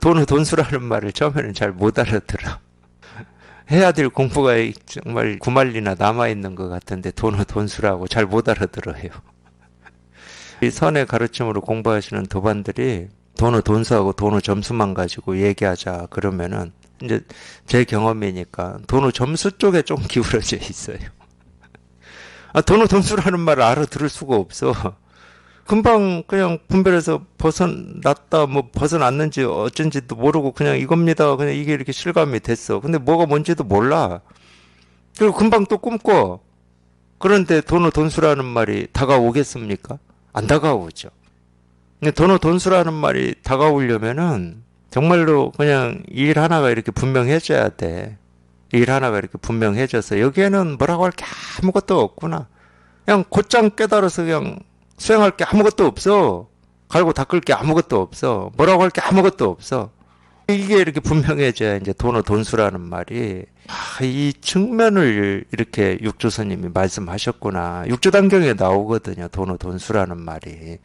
돈은 돈수라는 말을 처음에는 잘 못 알아들어. 해야 될 공부가 정말 구말리나 남아있는 것 같은데 돈은 돈수라고 잘 못 알아들어요. 이 선의 가르침으로 공부하시는 도반들이 돈은 돈수하고 돈의 점수만 가지고 얘기하자 그러면은 이제 제 경험이니까 돈의 점수 쪽에 좀 기울어져 있어요. 아, 돈의 돈수라는 말을 알아들을 수가 없어. 금방 그냥 분별해서 벗어났다 뭐 벗어났는지 어쩐지도 모르고 그냥 이겁니다. 그냥 이게 이렇게 실감이 됐어. 근데 뭐가 뭔지도 몰라. 그리고 금방 또 꿈꿔. 그런데 돈의 돈수라는 말이 다가오겠습니까? 안 다가오죠. 근데 돈의 돈수라는 말이 다가오려면은 정말로 그냥 일 하나가 이렇게 분명해져야 돼 일 하나가 이렇게 분명해져서 여기에는 뭐라고 할 게 아무것도 없구나. 그냥 곧장 깨달아서 그냥 수행할 게 아무것도 없어. 갈고 닦을 게 아무것도 없어. 뭐라고 할 게 아무것도 없어. 이게 이렇게 분명해져야 이제 돈의 돈수라는 말이 아, 이 측면을 이렇게 육조 스님이 말씀하셨구나. 육조 단경에 나오거든요. 돈의 돈수라는 말이.